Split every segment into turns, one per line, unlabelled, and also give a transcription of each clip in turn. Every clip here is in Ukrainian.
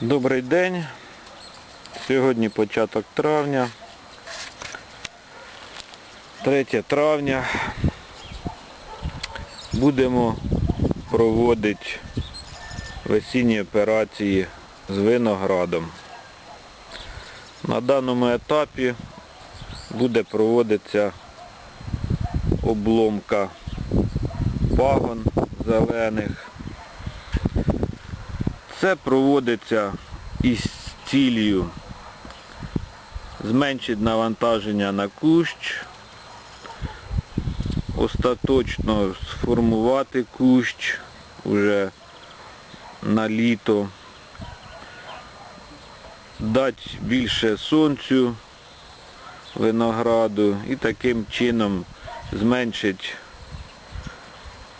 Добрий день. Сьогодні початок травня. 3 травня. Будемо проводити весінні операції з виноградом. На даному етапі буде проводитися обломка пагон зелених. Це проводиться із цілею зменшити навантаження на кущ, остаточно сформувати кущ уже на літо, дати більше сонцю, винограду і таким чином зменшити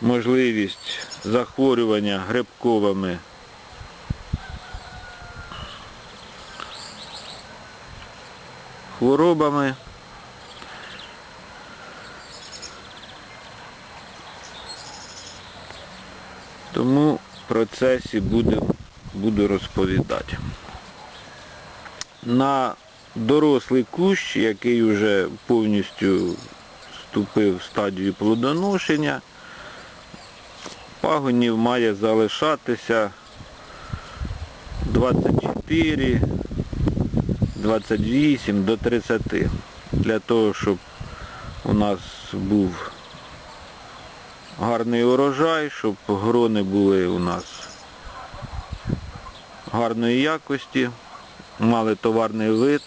можливість захворювання грибковими. хворобами. Тому в процесі буду, розповідати. На дорослий кущ, який вже повністю вступив в стадію плодоношення, пагонів має залишатися 24 28 до 30 для того, щоб у нас був гарний урожай, щоб грони були у нас гарної якості, мали товарний вид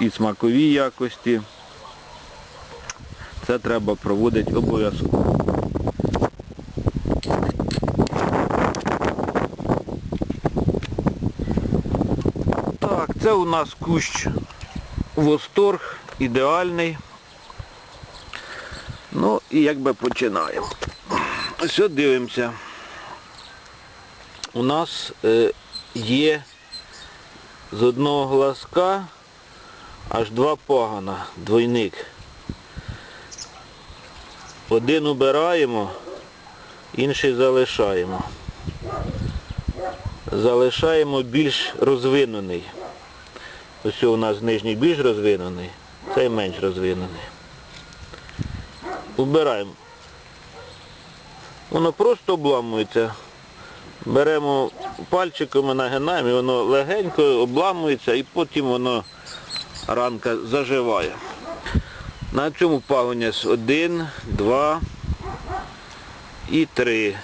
і смакові якості. Це треба проводити обов'язково. Це у нас кущ восторг, ідеальний. Ну і якби починаємо. Все дивимося. У нас е, є з одного глазка аж два пагана, двойник. Один убираємо, інший залишаємо. Залишаємо більш розвинений. Ось у нас нижній більш розвинений, цей менш розвинений. Убираємо. Воно просто обламується. Беремо пальчиками, нагинаємо, і воно легенько обламується і потім воно ранка заживає. На цьому пагоняс один, два і три.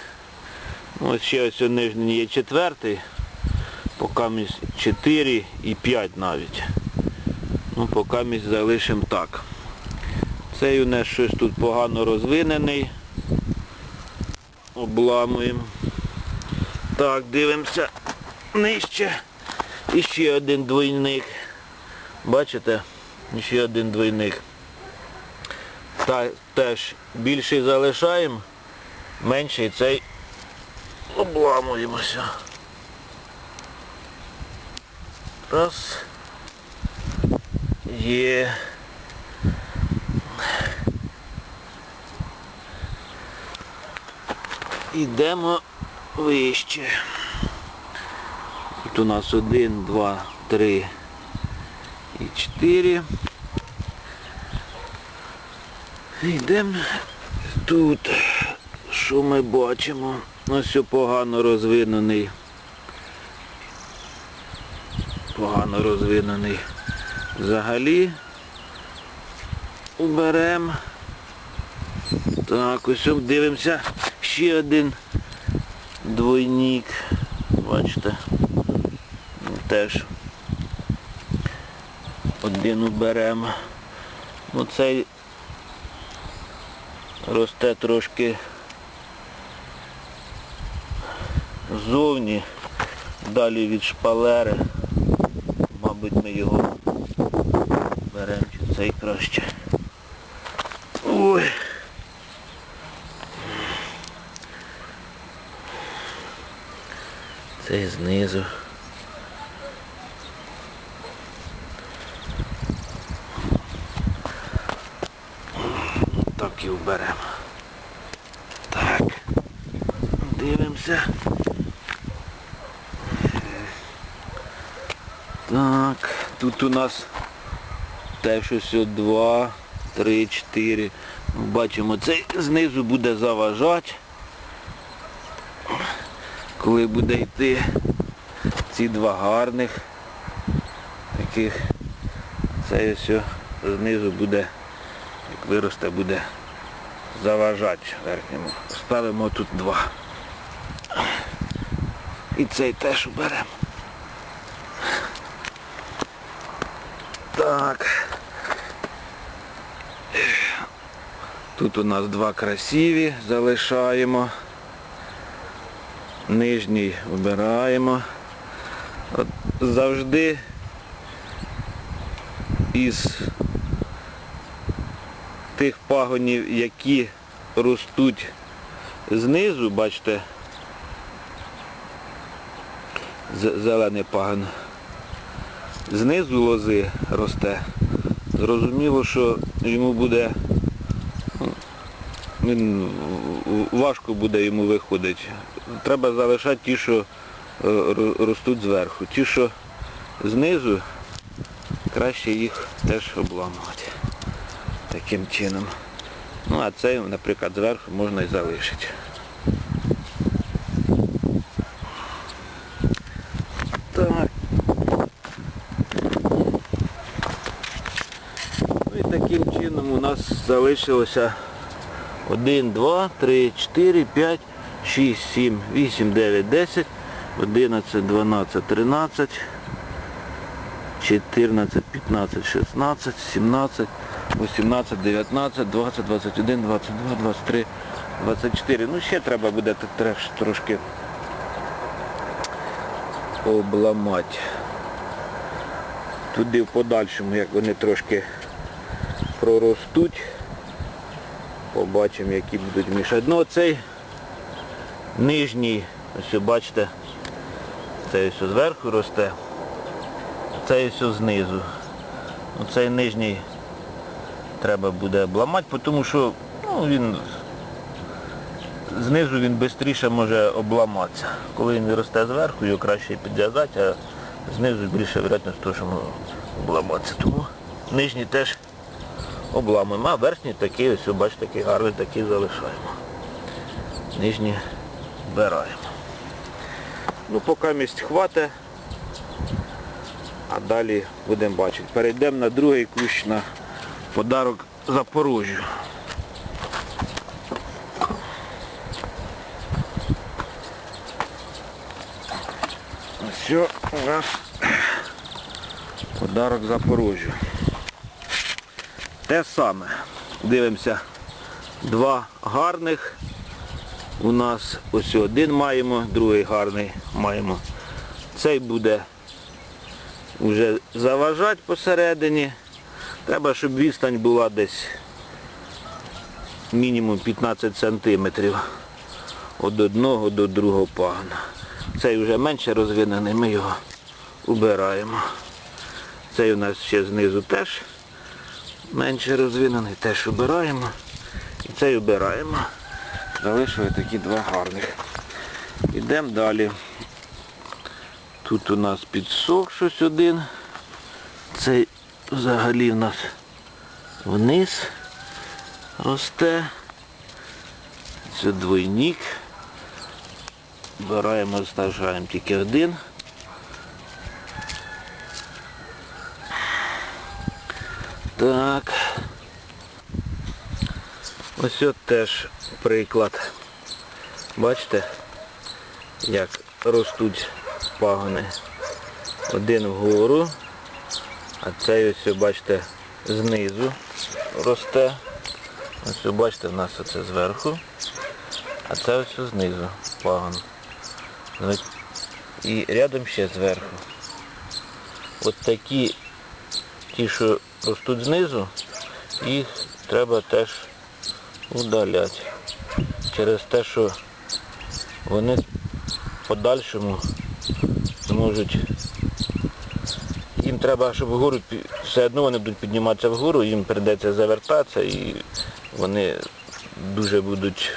Ось ще ось у нижній є четвертий поки між 4 і 5 навіть. Ну, Поки ми залишимо так. Цей у нас щось тут погано розвинений. Обламуємо. Так, дивимося нижче. І ще один двойник. Бачите? Ще один двойник. Та, Теж більший залишаємо, менший цей обламуємося. Раз. Є. Йдемо вище. Тут у нас один, два, три і чотири. Йдемо тут. Що ми бачимо? Ось погано розвинений погано розвинений взагалі. уберемо. Так, ось дивимося. Ще один двойник. Бачите. Теж один уберемо. Ну цей росте трошки ззовні, далі від шпалери ми його беремо чи цей краще. Ой. Цей знизу. Так і вберемо. Так, дивимося. Тут у нас так щось два, три, чотири. Бачимо, це знизу буде заважати. Коли буде йти ці два гарних таких, це все знизу буде, як виросте, буде заважати верхньому. Ставимо тут два. І цей теж уберемо. Тут у нас два красиві, залишаємо. Нижній вибираємо. От Завжди із тих пагонів, які ростуть знизу, бачите, зелений пагон, знизу лози росте. Зрозуміло, що йому буде він е, е, важко буде йому виходити. Треба залишати ті, що е, ростуть зверху. Ті, що знизу, краще їх теж обламувати таким чином. Ну а цей, наприклад, зверху можна і залишити. Так. Ну і таким чином у нас залишилося 1, 2, 3, 4, 5, 6, 7, 8, 9, 10, 11, 12, 13, 14, 15, 16, 17, 18, 19, 20, 21, 22, 23, 24. Ну ще треба буде трошки обламати. Туди в подальшому, як вони трошки проростуть. Побачимо, які будуть мішати. Ну оцей нижній, ось бачите, цей ось зверху росте, цей ось знизу. Оцей нижній треба буде обламати, тому що ну, він знизу він швидше може обламатися. Коли він росте зверху, його краще підв'язати, а знизу більше вероятність того, що може обламатися. Тому нижній теж обламуємо. А верхні такі, ось, бачите, такі гарні, такі залишаємо. Нижні вбираємо. Ну, поки місць хватить, а далі будемо бачити. Перейдемо на другий кущ на подарок Запорожжю. Ось, у нас подарок Запорожжю те саме. Дивимося, два гарних. У нас ось один маємо, другий гарний маємо. Цей буде вже заважати посередині. Треба, щоб відстань була десь мінімум 15 сантиметрів від одного до другого пагна. Цей вже менше розвинений, ми його убираємо. Цей у нас ще знизу теж менше розвинений, теж обираємо. І цей обираємо. Залишили такі два гарних. Йдемо далі. Тут у нас підсох щось один. Цей взагалі в нас вниз росте. Це двойник. Вбираємо, залишаємо тільки один. Так. Ось от теж приклад. Бачите, як ростуть пагони. Один вгору, а цей ось, бачите, знизу росте. Ось бачите, в нас оце зверху. А це ось знизу пагон. І рядом ще зверху. От такі ті, що ось тут знизу, їх треба теж удаляти. Через те, що вони в подальшому можуть, їм треба, щоб вгору, все одно вони будуть підніматися вгору, їм прийдеться завертатися і вони дуже будуть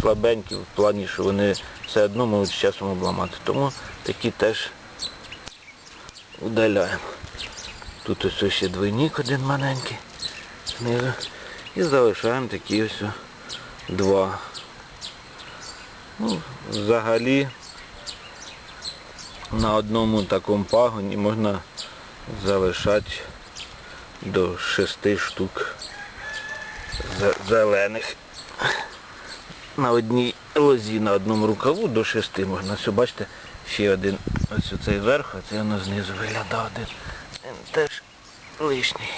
слабенькі в плані, що вони все одно можуть з часом обламати. Тому такі теж удаляємо. Тут ось ще двойник один маленький. Знизу. І залишаємо такі ось два. Ну, Взагалі на одному такому пагоні можна залишати до шести штук зелених. На одній лозі, на одному рукаву до шести можна. Ось бачите, ще один ось цей верх, а це воно знизу виглядає один. Він теж лишній.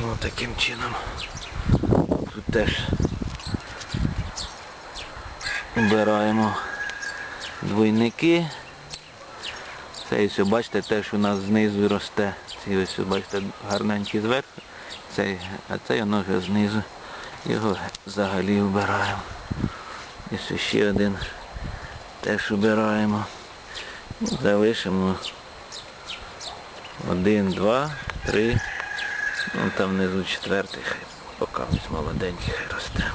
Ну, таким чином тут теж обираємо двойники. Це ось, бачите, теж у нас знизу росте. Ці ось, бачите, гарненький зверху, цей, а цей воно вже знизу. Його взагалі вбираємо. І ще один теж вбираємо. Залишимо. Один, два, три. Ну там внизу четвертий, хай поки ось молоденький хай росте.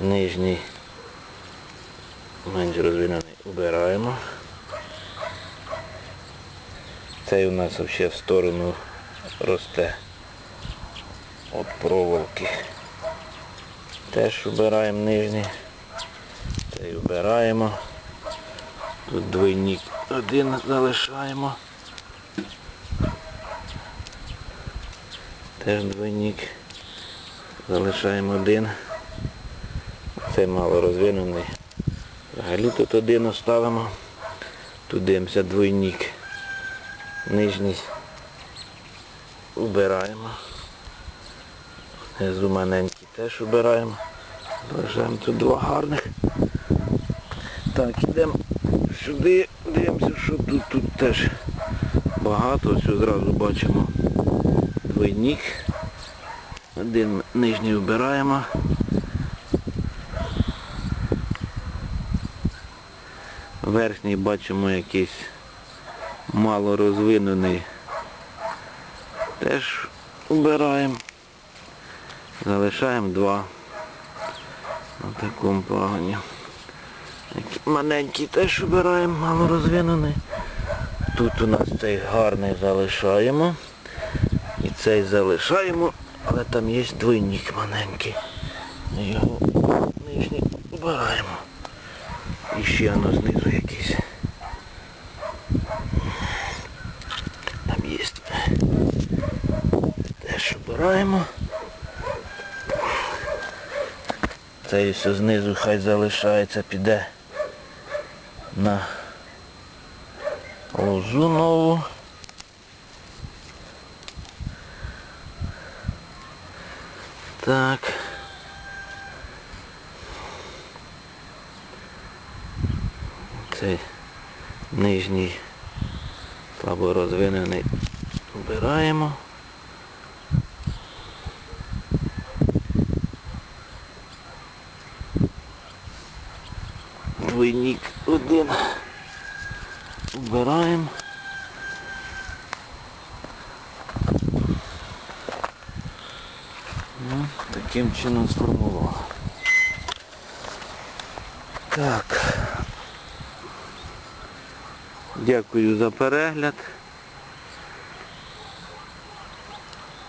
Нижній менш розвинений убираємо. Цей у нас взагалі в сторону росте От проволоки. Теж убираємо нижній. Цей убираємо. Тут двойник один залишаємо. Теж двойник. Залишаємо один. Цей мало розвинений. Взагалі тут один оставимо. Тут дивимося двойник. Нижній убираємо. Внизу маленький теж убираємо. Залишаємо тут два гарних. Так, йдемо сюди, дивимося, що тут, тут теж багато, ось одразу бачимо двойник. Один нижній вбираємо. Верхній бачимо якийсь мало розвинений. Теж вбираємо. Залишаємо два на такому пагоні. Маленький теж вбираємо, мало розвинений. Тут у нас цей гарний залишаємо. Цей залишаємо, але там є двойник маленький. його нижній вбираємо. І ще воно знизу якийсь. Там є. Теж обираємо. Це все знизу хай залишається, піде на лозу нову. Так. Цей нижній слабо розвинений вбираємо. Двойник один вбираємо. таким чином сформував. Так. Дякую за перегляд.